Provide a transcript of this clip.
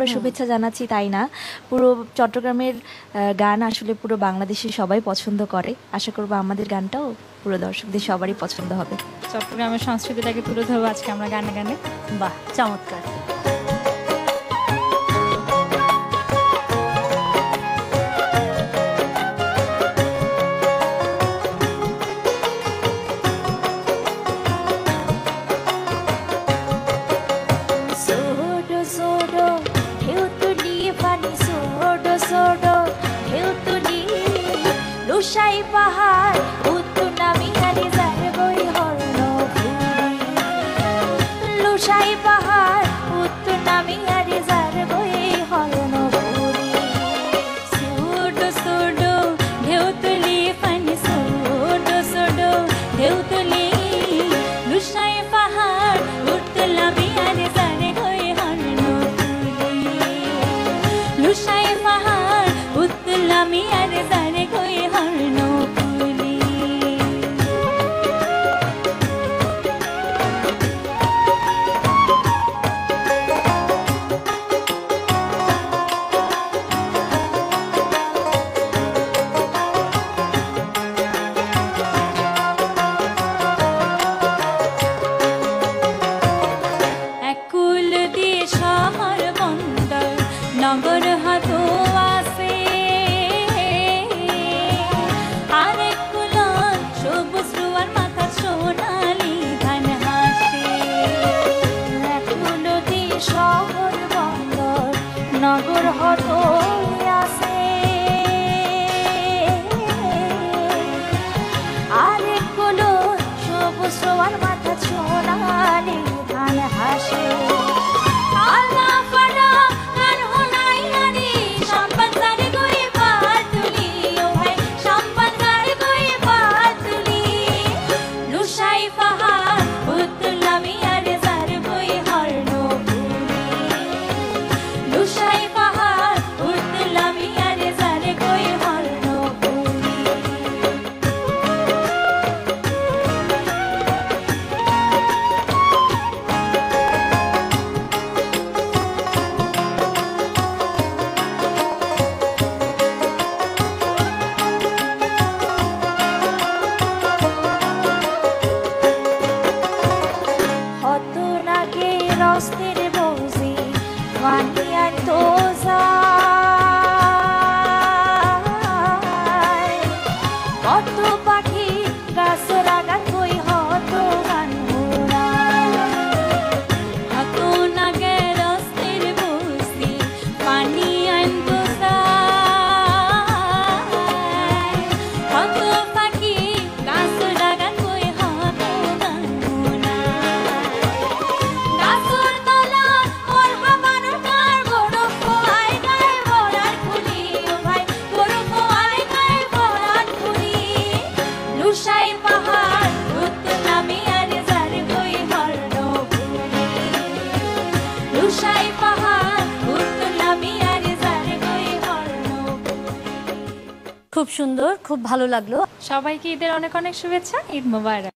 আমরা হ্যাঁ। শুভেচ্ছা জানাচ্ছি তাই না? পুরো চট্টগ্রামের গান আসলে পুরো বাংলাদেশে সবাই পছন্দ করে। আশা করব আমাদের গানটাও পুরো দর্শকদের সবারই পছন্দ হবে। চট্টগ্রামের সংস্কৃতিটাকে তুলে ধরবো আজকে আমরা গানে গানে। বাহ চমৎকার। So তুষাই পাহাড় লুসাই পাহাড় হত আর কোনো সবুজ সবার বানিয়ার তো কত পাখি গাছরা খুব সুন্দর খুব ভালো লাগল। সবাইকে ঈদের অনেক অনেক শুভেচ্ছা ঈদ মোবারক।